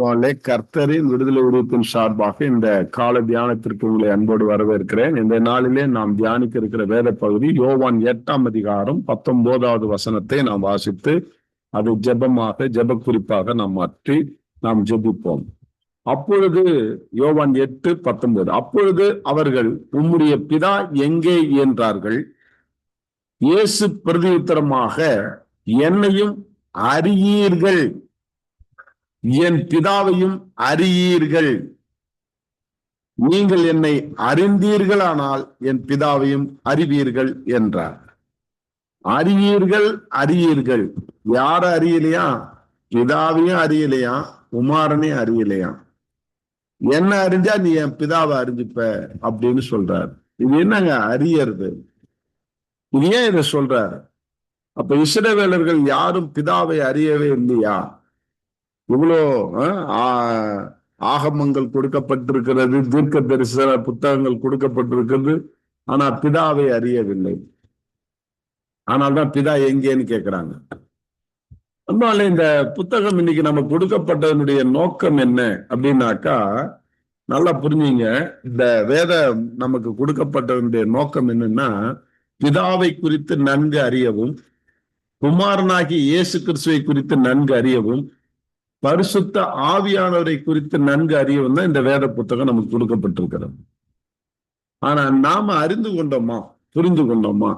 நாளே கர்த்தரின் விடுதலை உருவத்தின் சார்பாக இந்த கால தியானத்திற்கு உங்களை அன்போடு வரவேற்கிறேன். இந்த நாளிலே நாம் தியானிக்க இருக்கிற வேத பகுதி யோவான் எட்டாம் அதிகாரம் பத்தொன்பதாவது வசனத்தை நாம் வாசித்து அதை ஜெபமாக ஜெப குறிப்பாக நாம் மாற்றி நாம் ஜெபிப்போம். அப்பொழுது யோவான் எட்டு பத்தொன்பது அப்பொழுது அவர்கள் உம்முடைய பிதா எங்கே என்றார்கள்? இயேசு பிரதியுத்தரமாக என்னையும் அறியீர்கள். என் பிதாவையும் அறியீர்கள். நீங்கள் என்னை அறிந்தீர்களானால் என் பிதாவையும் அறிவீர்கள் என்றார். அறியீர்கள் அறியீர்கள். யார அறியலையா? பிதாவையும் அறியலையா? குமாரனையும் அறியலையா? என்ன அறிஞ்சா நீ என் பிதாவை அறிஞ்சுப்ப அப்படின்னு சொல்றாரு. இது என்னங்க? அறியறது. இது ஏன் இதை சொல்றாரு? அப்ப இஸ்ரவேலர்கள் யாரும் பிதாவை அறியவே இல்லையா? இவ்வளோ ஆஹ், ஆகமங்கள் கொடுக்கப்பட்டிருக்கிறது தீர்க்க தரிசன புத்தகங்கள் கொடுக்கப்பட்டிருக்கிறது. ஆனா பிதாவை அறியவில்லை. ஆனால்தான் பிதா எங்கேன்னு கேட்கிறாங்க அதனால இந்த புத்தகம் இன்னைக்கு நம்ம கொடுக்கப்பட்டதனுடைய நோக்கம் என்ன அப்படின்னாக்கா நல்லா புரிஞ்சுங்க. இந்த வேத நமக்கு கொடுக்கப்பட்டதனுடைய நோக்கம் என்னன்னா பிதாவை குறித்து நன்கு அறியவும் குமாரனாகி இயேசு கிறிஸ்துவை குறித்து நன்கு அறியவும் பரிசுத்த ஆவியானவரை குறித்து நன்கு அறியவும் தான் இந்த வேத புத்தகம் நமக்கு கொடுக்கப்பட்டிருக்கிறது. ஆனா நாம அறிந்து கொண்டோமா? புரிந்து கொண்டோமா?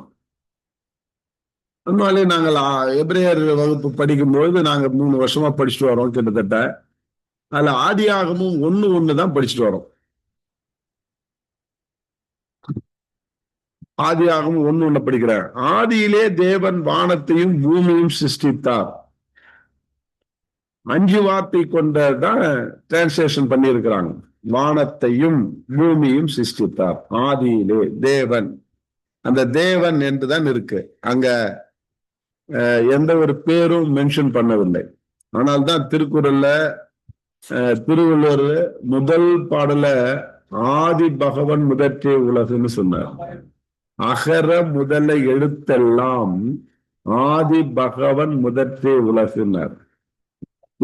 அதனாலே நாங்கள் எப்ரேயர் வகுப்பு படிக்கும்போது நாங்க மூணு வருஷமா படிச்சுட்டு வரோம் கிட்டத்தட்ட. அதுல ஆதியாகமும் ஒண்ணு ஒண்ணு தான் படிச்சுட்டு வரோம். ஆதியாகமும் ஒண்ணு ஒண்ணு படிக்கிறேன். ஆதியிலே தேவன் வானத்தையும் பூமியையும் சிருஷ்டித்தார். அஞ்சு வார்த்தை கொண்டதான் டிரான்ஸ்லேஷன் பண்ணியிருக்கிறாங்க. வானத்தையும் பூமியும் சிருஷ்டித்தார். ஆதியிலே தேவன். அந்த தேவன் என்றுதான் இருக்கு. அங்க அஹ், எந்த ஒரு பேரும் மென்ஷன் பண்ணவில்லை. ஆனால் தான் திருக்குறள்ல அஹ், திருவள்ளுவர் முதல் பாடல ஆதி பகவன் முதற்றே உலகுன்னு சொன்னார். அகர முதல எழுத்தெல்லாம் ஆதி பகவன் முதற்றே உலகுன்னார்.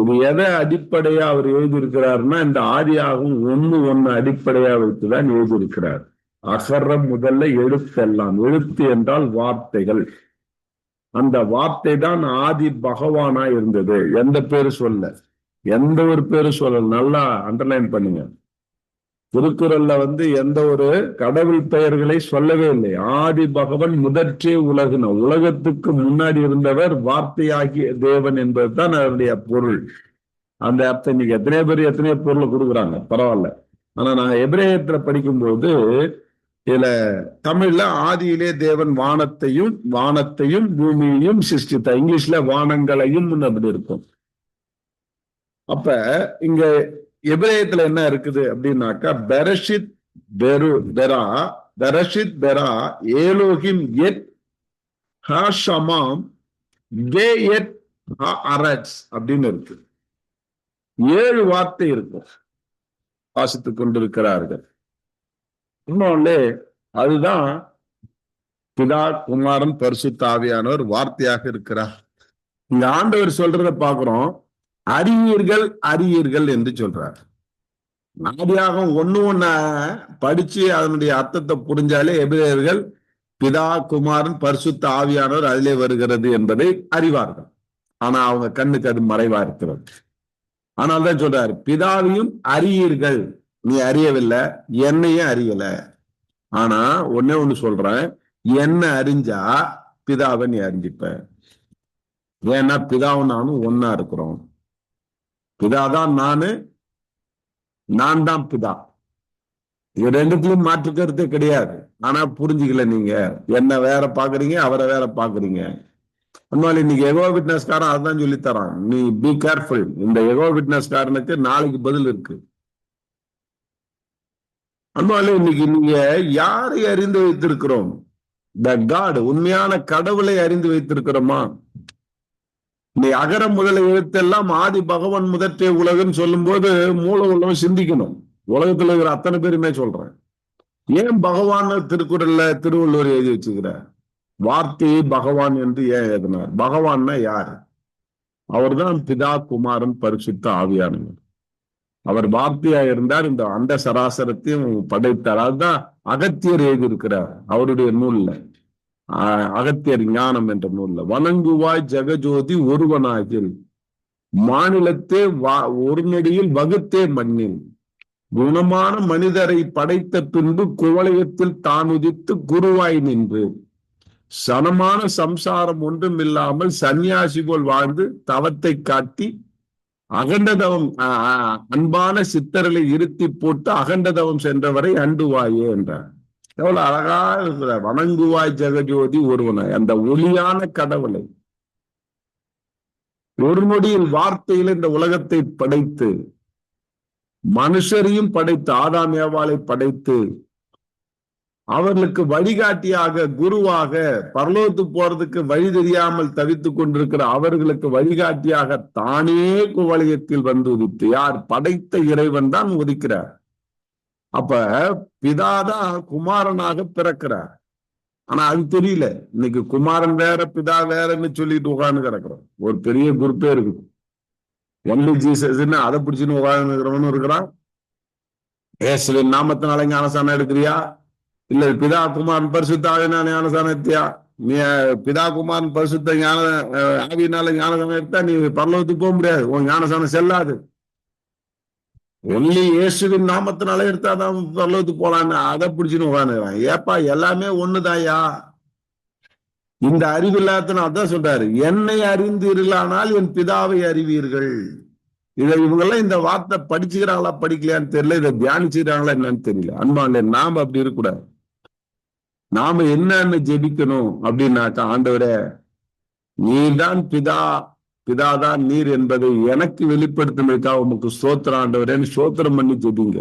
எதை அடிப்படையா அவர் எழுதியிருக்கிறாருன்னா இந்த ஆதியாகவும் ஒண்ணு ஒண்ணு அடிப்படையா வைத்துதான் எழுதியிருக்கிறார். அகரம் முதல்ல எழுத்தெல்லாம் எழுத்து என்றால் வார்த்தைகள். அந்த வார்த்தை தான் ஆதி பகவானா இருந்தது. எந்த பேரு சொல்ல? எந்த ஒரு பேரு சொல்ல நல்லா அண்டர்லைன் பண்ணுங்க. திருக்குறள்ல வந்து எந்த ஒரு கடவுள் பெயர்களை சொல்லவே இல்லை. ஆதி பகவன் முதற்றே உலகுன. உலகத்துக்கு முன்னாடி இருந்தவர் வார்த்தையாகிய தேவன் என்பதுதான் அதனுடைய பொருள். அந்த அர்த்தம் இன்னைக்கு எத்தனை பேர் எத்தனையோ பொருளை கொடுக்குறாங்க. பரவாயில்ல. ஆனா நான் எபிரேயத்துல படிக்கும்போது இதுல தமிழ்ல ஆதியிலே தேவன் வானத்தையும் வானத்தையும் பூமியையும் சிருஷ்டித்த இங்கிலீஷ்ல வானங்களையும் அப்படி இருக்கும். அப்ப இங்க எபிரேயத்துல என்ன இருக்குது அப்படின்னாக்கா பெரஷித் பெரு பெரா பெரஷித் பெரா ஏலோகிம் எட் ஹஷமாம் வே எட் அரட்ஸ் அப்படின்னு இருக்கு. ஏழு வார்த்தை இருக்கும் வாசித்துக் கொண்டிருக்கிறார்கள். இன்னொன்னு அதுதான் பிதா குமாரன் பரிசு தாவியானவர் வார்த்தையாக இருக்கிறார். இந்த ஆண்டவர் சொல்றத பாக்குறோம் அறிவீர்கள் அறியீர்கள் என்று சொல்றார். நாடியாக ஒண்ணு ஒன்ன படிச்சு அதனுடைய அர்த்தத்தை புரிஞ்சாலே எபிரேயர்கள் பிதா குமாரன் பரிசுத்த ஆவியானவர் அதிலே வருகிறது என்பதை அறிவார்கள். ஆனா அவங்க கண்ணுக்கு அது மறைவா இருக்கிறது. ஆனால் தான் சொல்றாரு பிதாவையும் அறியீர்கள். நீ அறியவில்லை என்னையும் அறியல. ஆனா ஒன்னே ஒண்ணு சொல்றேன் என்ன அறிஞ்சா பிதாவை நீ அறிஞ்சிப்ப. ஏன்னா பிதாவும் நானும் ஒன்னா இருக்கிறோம். பிதா தான் நானு நான் தான் பிதா. இது ரெண்டுத்திலும் மாற்று கிடையாது. ஆனா புரிஞ்சுக்கல நீங்க. என்ன வேற பாக்குறீங்க அவரை வேற பாக்குறீங்க. அதனால இன்னைக்கு எகோ விட்னஸ்காரன் அதான் சொல்லி தரான் நீ பி கேர்ஃபுல் இந்த எகோ விட்னஸ்காரனுக்கு நாளைக்கு பதில் இருக்கு. அதனால இன்னைக்கு நீங்க யாரை அறிந்து வைத்திருக்கிறோம்? த காட் உண்மையான கடவுளை அறிந்து வைத்திருக்கிறோமா? இந்த அகர முதல எழுத்தெல்லாம் ஆதி பகவான் முதற்றே உலகன்னு சொல்லும்போது மூல உள்ளவன் சிந்திக்கணும். உலகத்துல இருக்கிற அத்தனை பேருமே சொல்றேன். ஏன் பகவான் திருக்குறள்ல திருவள்ளுவர் எழுதி வச்சுக்கிறார் வார்த்தையை பகவான் என்று ஏன் எழுதினார்? பகவான்னா யார்? அவர்தான் பிதா குமாரன் பரிசுத்த ஆவியானவர். அவர் வார்த்தையா இருந்தார் இந்த அண்ட சராசரத்தையும் படைத்தார். அதுதான் அகத்தியர் எழுதியிருக்கிறார் அவருடைய நூல்ல. அகத்தியர் ஞானம் என்ற நூல்ல வணங்குவாய் ஜெகஜோதி ஒருவனாகில் மாநிலத்தே வா ஒரு நொடியில் வகுத்தே மண்ணில் குணமான மனிதரை படைத்த பின்பு குவளையத்தில் தான் உதித்து குருவாய் நின்று சனமான சம்சாரம் ஒன்றும் இல்லாமல் சன்னியாசி போல் வாழ்ந்து தவத்தை காட்டி அகண்டதவம் ஆஹ், அன்பான சித்தர்களை இருத்தி போட்டு அகண்டதவம் சென்றவரை அண்டுவாயே என்றார். எவ்வளவு அழகா இருக்கிற வணங்குவாய் ஜெகஜோதி ஒருவனை அந்த ஒளியான கடவுளை. ஒரு நொடியில் வார்த்தையில் இந்த உலகத்தை படைத்து மனுஷரையும் படைத்து ஆதாம் ஏவாளை படைத்து அவர்களுக்கு வழிகாட்டியாக குருவாக பரலோத்து போறதுக்கு வழி தெரியாமல் தவித்துக் கொண்டிருக்கிற அவர்களுக்கு வழிகாட்டியாக தானே குவளையத்தில் வந்து உதித்து யார் படைத்த இறைவன் தான் உதிக்கிறார். அப்ப பிதாதான் குமாரனாக பிறக்கிறார். ஆனா அது தெரியல. இன்னைக்கு குமாரன் வேற பிதா வேறன்னு சொல்லிட்டு உட்கார்ந்து கிடக்குறோம். ஒரு பெரிய குரூப்பே இருக்குது ஒன்லி ஜீசஸ்ன்னு அதை பிடிச்சுன்னு உட்கார்ந்து இருக்கிறவனும் இருக்கிறான். ஏசுவின் நாமத்தினால ஞானசானம் எடுக்கிறியா? இல்ல பிதா குமாரன் பரிசுத்தாவினா ஞானசானம் எடுத்தியா? நீ பிதா குமாரன் பரிசுத்த ஞான ஆவினால ஆவியினால ஞானசானம் எடுத்தா நீ பரலோகத்துக்கு போக முடியாது. உன் ஞானசானம் செல்லாது. ஒன்லி இயேசுவின் நாமத்தினால எடுத்தாதான் பரலோகத்துக்கு போலான்னு அதை பிடிச்சுன்னு உட்காந்துக்கிறான் ஏப்பா எல்லாமே ஒண்ணுதாயா இந்த அறிவில்லாதன அதான் சொல்றாரு. என்னை அறிந்தீர்களானால் என் பிதாவை அறிவீர்கள். இதை இவங்கெல்லாம் இந்த வார்த்தை படிச்சுக்கிறாங்களா படிக்கலையான்னு தெரியல. இதை தியானிச்சுக்கிறாங்களா என்னன்னு தெரியல. அன்பான்ல நாம அப்படி இருக்கக்கூடாது. நாம என்னன்னு ஜெபிக்கணும் அப்படின்னாக்கா ஆண்டவரே நீதான் பிதா பிதாதான் நீர் என்பதை எனக்கு வெளிப்படுத்தினதுக்காக உமக்கு ஸ்தோத்திரம் ஆண்டவரேன்னு ஸ்தோத்திரம் பண்ணி ஜெபிங்க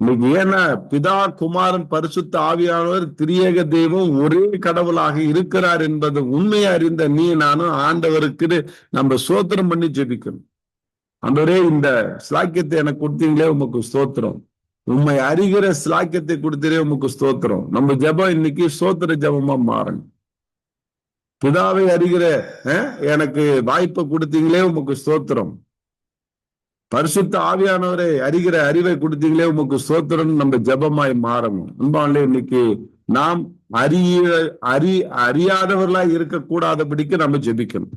இன்னைக்கு ஏன்னா பிதா குமாரன் பரிசுத்த ஆவியானவர் திரியேக தெய்வம் ஒரே கடவுளாக இருக்கிறார் என்பது உண்மையை அறிந்த நீ நானும் ஆண்டவருக்கு நம்ம சோத்திரம் பண்ணி ஜெபிக்கணும். ஆண்டவரே இந்த ஸ்லாக்கியத்தை எனக்கு கொடுத்தீங்களே உமக்கு ஸ்தோத்திரம். உண்மை அறிகிற ஸ்லாக்கியத்தை கொடுத்தீரே உமக்கு ஸ்தோத்திரம். நம்ம ஜெபம் இன்னைக்கு ஸ்தோத்திர ஜெபமா மாறணும். பிதாவை அறிகிற அஹ், எனக்கு வாய்ப்பை கொடுத்தீங்களே உமக்கு ஸ்தோத்திரம். பரிசுத்த ஆவியானவரை அறிகிற அறிவை கொடுத்தீங்களே உமக்கு ஸ்தோத்திரம் நம்ம ஜெபமாய் மாறணும். அன்பாலே இன்னைக்கு நாம் அறிய அறி அறியாதவர்களா இருக்கக்கூடாதபடிக்கு நம்ம ஜெபிக்கணும்.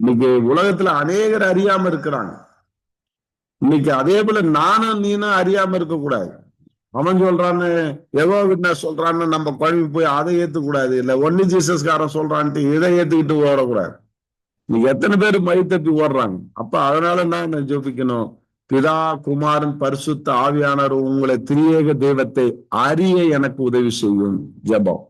இன்னைக்கு உலகத்துல அநேகர் அறியாம இருக்கிறாங்க. இன்னைக்கு அதே போல நானும் நீனும் அறியாம இருக்க கூடாது அவன் சொல்றான்னு எவோ விட்னஸ் சொல்றான்னு நம்ம குழம்பு போய் அதை ஏத்துக்கூடாது. இல்ல ஒன்னு ஜீசஸ்காரன் சொல்றான்ட்டு இதை ஏத்துக்கிட்டு ஓடக்கூடாது. நீ எத்தனை பேர் மை தப்பி ஓடுறாங்க? அப்ப அதனால நான் ஜோபிக்கணும்? பிதா குமாரன் பரிசுத்த ஆவியானவர் உங்களை திரியேக தெய்வத்தை அறிய எனக்கு உதவி செய்யும். ஜெபம்.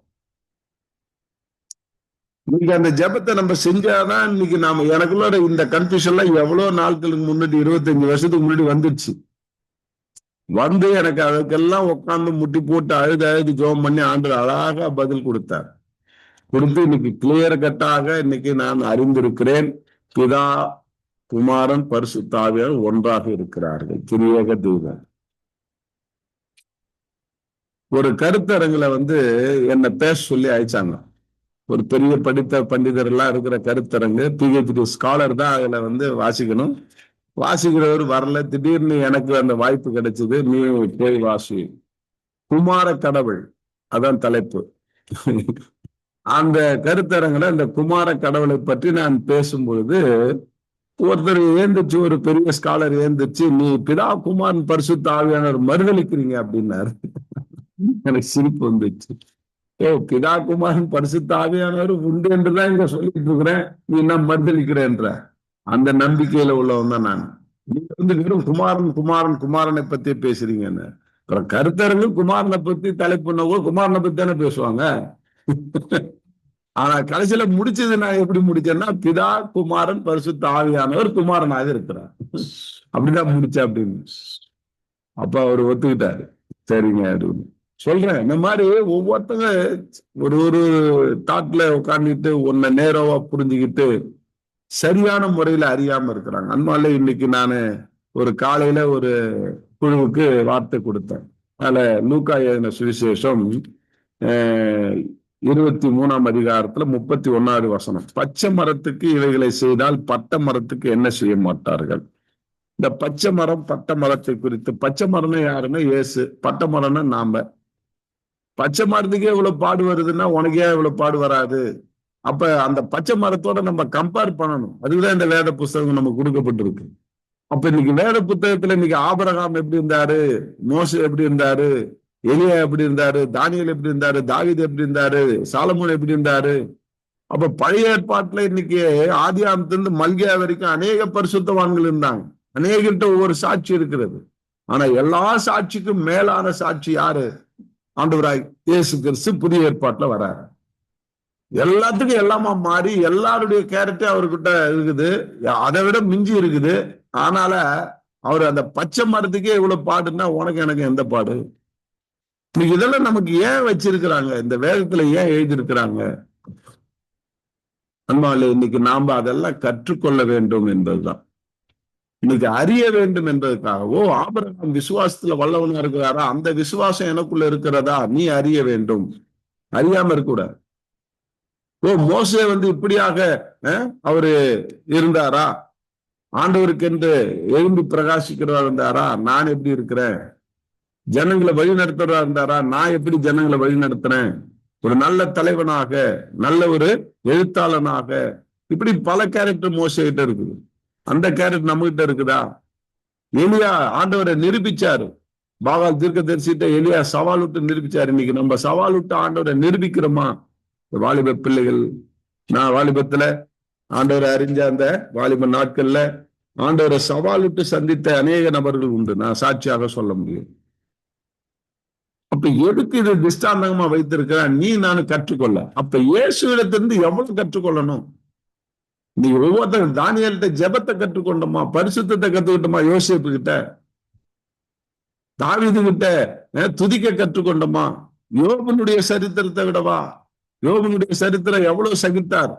இன்னைக்கு அந்த ஜெபத்தை நம்ம செஞ்சாதான் இன்னைக்கு நாம எனக்குள்ள இந்த கன்ஃபியூஷன்லாம் எவ்வளவு நாட்களுக்கு முன்னாடி இருபத்தஞ்சு வருஷத்துக்கு முன்னாடி வந்துருச்சு. வந்து எனக்கு அதுக்கெல்லாம் உட்கார்ந்து முட்டி போட்டு அழுது அழுது ஜோம் பண்ணி ஆண்டு அழகா பதில் கொடுத்தார். கொடுத்து இன்னைக்கு கிளியர் கட்டாக இன்னைக்கு நான் அறிந்திருக்கிறேன். பிதா குமாரன் பரிசுத்தாவியர் ஒன்றாக இருக்கிறார்கள். திரியேக தெய்வம் ஒரு கருத்தரங்குல வந்து என்ன பேச சொல்லி அழைச்சாங்க. ஒரு பெரிய படித்த பண்டிதர் எல்லாம் இருக்கிற கருத்தரங்கு. பிஹெச்டி ஸ்காலர் தான் அதுல வந்து வாசிக்கணும். வாசிக்கிறவர் வரல. திடீர்னு எனக்கு அந்த வாய்ப்பு கிடைச்சது. நீ போய் வாசி. குமார கடவுள். அதான் தலைப்பு. அந்த கருத்தரங்குல இந்த குமார கடவுளை பற்றி நான் பேசும்பொழுது ஒருத்தர் ஏந்திரிச்சு ஒரு பெரிய ஸ்காலர் ஏந்திரிச்சு நீ பிதா குமாரன் பரிசுத்த ஆவியானவர் மறுதளிக்கிறீங்க அப்படின்னாரு. எனக்கு சிரிப்பு வந்துச்சு. ஓ பிதா குமாரன் பரிசுத்த ஆவியானவர் உண்டு என்றுதான் இங்க சொல்லிட்டு இருக்கிறேன். நீ என்ன மறுதளிக்கிறேன்ற அந்த நம்பிக்கையில உள்ளவன் தான் நான். நீங்க வந்து வெறும் குமாரன் குமாரன் குமாரனை பத்தி பேசுறீங்கன்னு அப்புறம் கருத்தரங்கு குமாரனை பத்தி தலைப்புனவோ குமாரனை பத்தி தானே பேசுவாங்க? ஆனா கடைசியில முடிச்சது நான் எப்படி முடிச்சேன்னா பிதா குமாரன் பரிசுத்த ஆவியானவர் குமாரனாக இருக்கிறார். அப்படிதான் முடிச்ச அப்படின்னு. அப்ப அவர் ஒத்துக்கிட்டாரு. சரிங்க அப்படின்னு சொல்றேன் இந்த மாதிரி ஒவ்வொருத்தங்க ஒரு ஒரு தாட்ல உட்காந்துட்டு உன்னை நேரவா புரிஞ்சுக்கிட்டு சரியான முறையில அறியாம இருக்கிறாங்க. அதனால இன்னைக்கு நான் ஒரு காலையில ஒரு குழுவுக்கு வார்த்தை கொடுத்தேன். அதுல லூக்கா எழுதின சுவிசேஷம் இருபத்தி மூணாம் அதிகாரத்துல முப்பத்தி ஒன்னாவது வசனம். பச்சை மரத்துக்கு இவைகளை செய்தால் பட்டை மரத்துக்கு என்ன செய்ய மாட்டார்கள்? இந்த பச்சை மரம் பட்டை மரத்தை குறித்து பச்சை மரம்னா யாருன்னா ஏசு பட்டை மரம்னா நாம. பச்சை மரத்துக்கே இவ்வளவு பாடு வருதுன்னா உனக்கே இவ்வளவு பாடு வராது. அப்ப அந்த பச்சை மரத்தோட நம்ம கம்பேர் பண்ணணும். அதுக்குதான் இந்த வேத புஸ்தகம் நம்ம கொடுக்கப்பட்டிருக்கு. அப்ப இன்னைக்கு வேத புத்தகத்துல இன்னைக்கு ஆபரகாம் எப்படி இருந்தாரு? மோசு எப்படி இருந்தாரு? எலியா எப்படி இருந்தாரு? தானியல் எப்படி இருந்தாரு? தாவித் எப்படி இருந்தாரு? சாலமோன் எப்படி இருந்தாரு? அப்ப பழைய ஏற்பாட்டுல இன்னைக்கு ஆதியாமத்திலிருந்து மல்கியா வரைக்கும் அநேக பரிசுத்தவான்கள் இருந்தாங்க. அநேகிட்ட ஒவ்வொரு சாட்சி இருக்கிறது. ஆனா எல்லா சாட்சிக்கும் மேலான சாட்சி யாரு? ஆண்டவராய் இயேசு கிறிஸ்து புதிய ஏற்பாட்டுல வராரு. எல்லாத்துக்கும் எல்லாமா மாறி எல்லாருடைய கேரக்டர் அவர்கிட்ட இருக்குது. அதை விட மிஞ்சி இருக்குது. ஆனால அவர் அந்த பச்சை மரத்துக்கே இவ்வளவு பாடுன்னா உனக்கு எனக்கு எந்த பாடு? இன்னைக்கு இதெல்லாம் நமக்கு ஏன் வச்சிருக்கிறாங்க? இந்த வேகத்துல ஏன் எழுதியிருக்கிறாங்க? அன்பாலே இன்னைக்கு நாம அதெல்லாம் கற்றுக்கொள்ள வேண்டும் என்பதுதான். இன்னைக்கு அறிய வேண்டும் என்பதற்காகவோ ஆபரகம் விசுவாசத்துல வல்லவனா இருக்கிறாரா? அந்த விசுவாசம் எனக்குள்ள இருக்கிறதா? நீ அறிய வேண்டும். அறியாம இருக்கூடாது ஓ மோசே வந்து இப்படியாக அவரு இருந்தாரா? ஆண்டவருக்கு என்று எழும்பி பிரகாசிக்கிறதா இருந்தாரா? நான் எப்படி இருக்கிறேன்? ஜனங்களை வழி நடத்துறதா இருந்தாரா? நான் எப்படி ஜனங்களை வழி நடத்துறேன்? ஒரு நல்ல தலைவனாக நல்ல ஒரு எழுத்தாளனாக. இப்படி பல கேரக்டர் மோசகிட்ட இருக்குது. அந்த கேரக்டர் நம்ம கிட்ட இருக்குதா? எலியா ஆண்டவரை நிரூபிச்சாரு. பாபா தீர்க்க தரிசிட்ட எலியா சவால் விட்டு நிரூபிச்சாரு. இன்னைக்கு நம்ம சவால் விட்டு ஆண்டவரை நிரூபிக்கிறோமா? வாலிப பிள்ளைகள் நான் வாலிபத்துல ஆண்டவரை அறிஞ்ச அந்த வாலிப நாட்கள்ல ஆண்டவரை சவால் விட்டு சந்தித்த அநேக நபர்கள் உண்டு. நான் சாட்சியாக சொல்ல முடியும். அப்ப எதுக்கு இது திஷ்டாந்தகமா வைத்திருக்கிறான் நீ நான் கற்றுக்கொள்ள. அப்ப இயேசுவிடத்திலிருந்து எவ்வளவு கற்றுக்கொள்ளணும்? நீ ஒவ்வொருத்தரும் தானியல்கிட்ட ஜபத்தை கற்றுக்கொண்டோமா? பரிசுத்தத்தை கத்துக்கிட்டோமா? யோசிப்பு கிட்ட தாவிது கிட்ட துதிக்க கற்றுக்கொண்டோமா? யோகனுடைய சரித்திரத்தை விடவா? யோகனுடைய சரித்திரம் எவ்வளவு சகித்தார்?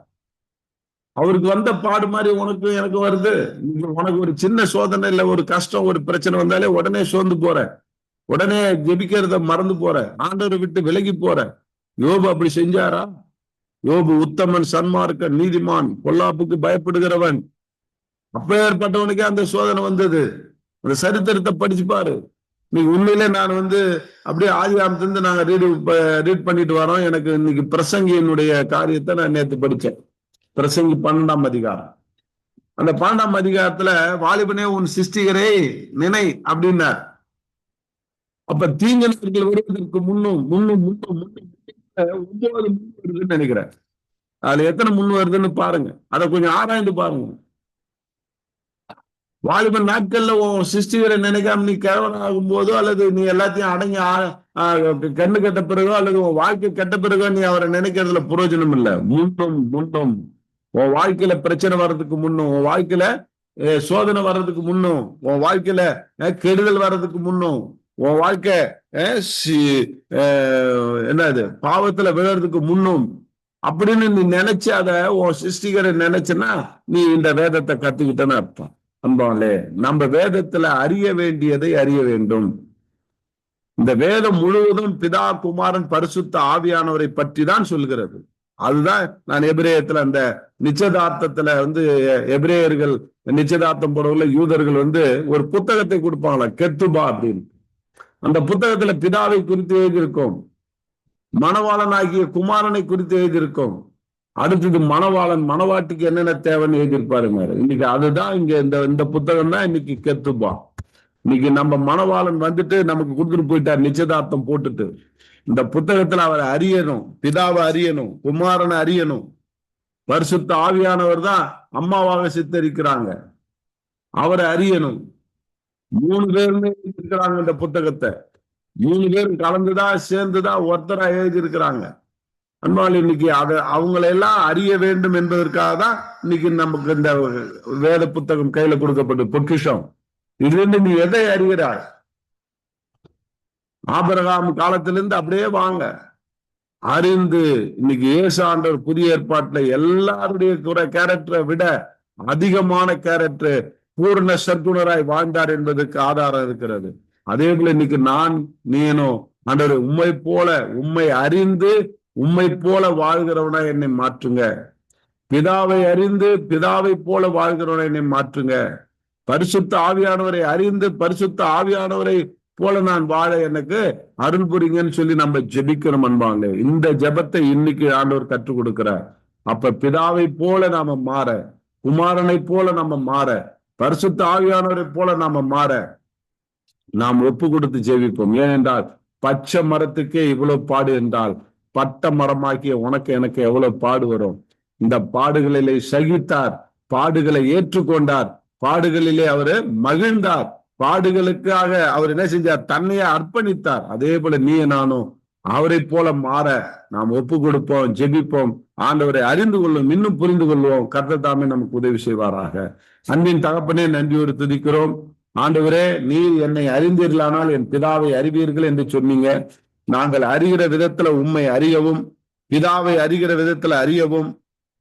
அவருக்கு வந்த பாடு மாதிரி உனக்கு எனக்கு வருது. உனக்கு ஒரு சின்ன சோதனை இல்லை ஒரு கஷ்டம் ஒரு பிரச்சனை வந்தாலே உடனே சோர்ந்து போற. உடனே ஜெபிக்கிறத மறந்து போற. ஆண்டவரை விட்டு விலகி போற. யோபு அப்படி செஞ்சாரா? யோபு உத்தமன் சன்மார்க்க நீதிமான் பொல்லாப்புக்கு பயப்படுகிறவன். அப்பேற்பட்டவனுக்கே அந்த சோதனை வந்தது. அந்த சரித்திரத்தை படிச்சு பாரு. நீ உண்மையிலே நான் வந்து அப்படியே ஆதிகாமத்திலிருந்து நாங்க ரீடு ரீட் பண்ணிட்டு வரோம். எனக்கு இன்னைக்கு பிரசங்கியினுடைய காரியத்தை நான் நேத்து படிச்சேன். பிரசங்கி பன்னெண்டாம் அதிகாரம். அந்த பன்னெண்டாம் அதிகாரத்துல வாலிபனே உன் சிஸ்டிகரே நினை அப்படின்னார். அப்ப தீங்கனர்கள் வருவதற்கு முன்னும் முன்னும் முன்னும் முன்னும் ஒன்பது முன் வருதுன்னு நினைக்கிறேன். அதுல எத்தனை முன் வருதுன்னு பாருங்க. அதை கொஞ்சம் ஆராய்ந்து பாருங்க. வாலிப நாட்கள்ல உன் சிருஷ்டிகரை நினைக்காம நீ கிழவன் ஆகும்போதோ அல்லது நீ எல்லாத்தையும் அடங்கி கண்ணு கட்ட பிறகோ அல்லது உன் வாழ்க்கை கெட்ட பிறகோ நீ அவரை நினைக்கிறதுல புரோஜனம் இல்லை. முன்னும் முன்னும். உன் வாழ்க்கையில பிரச்சனை வர்றதுக்கு முன்னும் உன் வாழ்க்கையில சோதனை வர்றதுக்கு முன்னும் உன் வாழ்க்கையில கெடுதல் வர்றதுக்கு முன்னும் உன் வாழ்க்கை என்னது பாவத்துல விழுறதுக்கு முன்னும். அப்படின்னு நீ நினைச்சு அத உன் சிருஷ்டிகரை நினைச்சுன்னா நீ இந்த வேதத்தை கத்துக்கிட்டேன்னு அர்த்தம். அன்பாலே நம்ம வேதத்துல அறிய வேண்டியதை அறிய வேண்டும். இந்த வேதம் முழுவதும் பிதா குமாரன் பரிசுத்த ஆவியானவரை பற்றி தான் சொல்கிறது. அதுதான் நான் எபிரேயத்துல அந்த நிச்சயதார்த்தத்துல வந்து எபிரேயர்கள் நிச்சயதார்த்தம் போடவுள்ள யூதர்கள் வந்து ஒரு புத்தகத்தை கொடுப்பாங்களா கெத்துபா அப்படின்னு. அந்த புத்தகத்துல பிதாவை குறித்து எழுதியிருக்கோம். மணவாளன் ஆகிய குமாரனை குறித்து எழுதியிருக்கோம். அடுத்தது மணவாளன் மணவாட்டிக்கு என்னென்ன தேவைன்னு எழுதியிருப்பாருங்க இன்னைக்கு அதுதான் இங்க இந்த இந்த புத்தகம் தான் இன்னைக்கு கெத்துப்பான் இன்னைக்கு நம்ம மணவாளன் வந்துட்டு நமக்கு கொடுத்துட்டு போயிட்டார் நிச்சயதார்த்தம் போட்டுட்டு. இந்த புத்தகத்துல அவரை அறியணும் பிதாவை அறியணும் குமாரனை அறியணும். பரிசுத்த ஆவியானவர் தான் அம்மாவாக சித்தரிக்கிறாங்க. அவரை அறியணும். மூணு பேருமே எழுதியிருக்கிறாங்க இந்த புத்தகத்தை. மூணு பேரும் கலந்துதான் சேர்ந்துதான் ஒருத்தரா எழுதியிருக்கிறாங்க. அன்பால் இன்னைக்கு அதை அவங்களெல்லாம் அறிய வேண்டும் என்பதற்காக தான் இன்னைக்கு நமக்கு இந்த வேத புத்தகம் கையில கொடுக்கப்பட்டு பொக்கிஷம். இதுலேருந்து நீ எதை அறிகிறாய்? ஆபரகாம் காலத்திலிருந்து அப்படியே வாங்க. அறிந்து இன்னைக்கு ஏசாண்டர் புதிய ஏற்பாட்டுல எல்லாருடைய குறை கேரக்டரை விட அதிகமான கேரக்டர் பூர்ண சர்க்குணராய் வாழ்ந்தார் என்பதற்கு ஆதாரம் இருக்கிறது. அதே போல இன்னைக்கு நான் நீனும் ஆண்டவர் உண்மை போல உண்மை அறிந்து உம்மை போல வாழ்கிறவனா என்னை மாற்றுங்க. பிதாவை அறிந்து பிதாவை போல வாழ்கிறவனை என்னை மாற்றுங்க. பரிசுத்த ஆவியானவரை அறிந்து பரிசுத்த ஆவியானவரை போல நான் வாழ எனக்கு அருள் புரிங்கன்னு சொல்லி நம்ம ஜெபிக்கிறோம் அன்பாங்க இந்த ஜெபத்தை இன்னைக்கு ஆண்டவர் கற்றுக் கொடுக்கிறார். அப்ப பிதாவை போல நாம மாற குமாரனை போல நம்ம மாற பரிசுத்த ஆவியானவரை போல நாம மாற நாம் ஒப்பு கொடுத்து ஜெபிப்போம். ஏனென்றால் பச்சை மரத்துக்கே இவ்வளவு பாடு என்றால் பட்ட மரமாக்கிய உனக்கு எனக்கு எவ்வளவு பாடு வரும். இந்த பாடுகளிலே சகித்தார். பாடுகளை ஏற்றுக்கொண்டார். பாடுகளிலே அவரு மகிழ்ந்தார். பாடுகளுக்காக அவர் என்ன செஞ்சார்? தன்னையே அர்ப்பணித்தார். அதே போல நீ நானும் அவரை போல மாற நாம் ஒப்பு கொடுப்போம் ஜெபிப்போம். ஆண்டவரை அறிந்து கொள்ளும் இன்னும் புரிந்து கொள்வோம். கர்த்தர் தாமே நமக்கு உதவி செய்வாராக. அன்பின் தகப்பனே நன்றியோடு துதிக்கிறோம். ஆண்டவரே நீ என்னை அறிந்தீர்களானால் என் பிதாவை அறிவீர்கள் என்று சொன்னீங்க. நாங்கள் அறிகிற விதத்துல உண்மை அறியவும் பிதாவை அறிகிற விதத்துல அறியவும்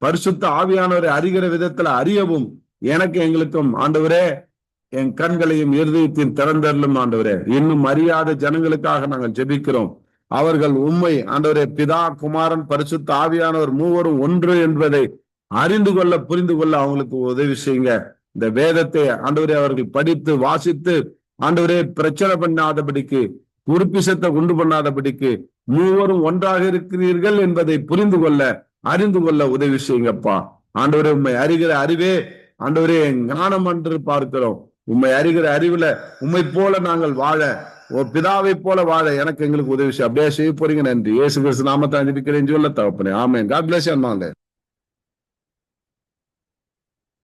பரிசுத்த ஆவியானவரை அறிகிற விதத்துல அறியவும் எனக்கு எங்களுக்கும் ஆண்டவரே என் கண்களையும் இருதயத்தையும் திறந்தரலும் ஆண்டவரே. இன்னும் அறியாத ஜனங்களுக்காக நாங்கள் ஜெபிக்கிறோம். அவர்கள் உண்மை ஆண்டவரே பிதா குமாரன் பரிசுத்த ஆவியானவர் மூவரும் ஒன்று என்பதை அறிந்து கொள்ள புரிந்து கொள்ள அவங்களுக்கு உதவி செய்யுங்க. இந்த வேதத்தை ஆண்டவரே அவர்கள் படித்து வாசித்து ஆண்டவரே பிரச்சனை பண்ணாதபடிக்கு உறுப்பிசத்தை உண்டு பண்ணாதபடிக்கு மூவரும் ஒன்றாக இருக்கிறீர்கள் என்பதை புரிந்து கொள்ள அறிந்து கொள்ள உதவி செய்யுங்கப்பா. ஆண்டவரே உண்மை அறிகிற அறிவே ஆண்டவரே ஞானம் என்று பார்க்கிறோம். உண்மை அறிகிற அறிவுல உண்மை போல நாங்கள் வாழ ஓ பிதாவை போல வாழ எனக்கு எங்களுக்கு உதவி செய்ய அப்படியே செய்ய போறீங்க. நன்றி. இயேசு கிறிஸ்து நாமத்தை அனுப்பிக்கிறேன் சொல்ல தகப்பனே. ஆமே காட் பிளஸ் அம்மாங்க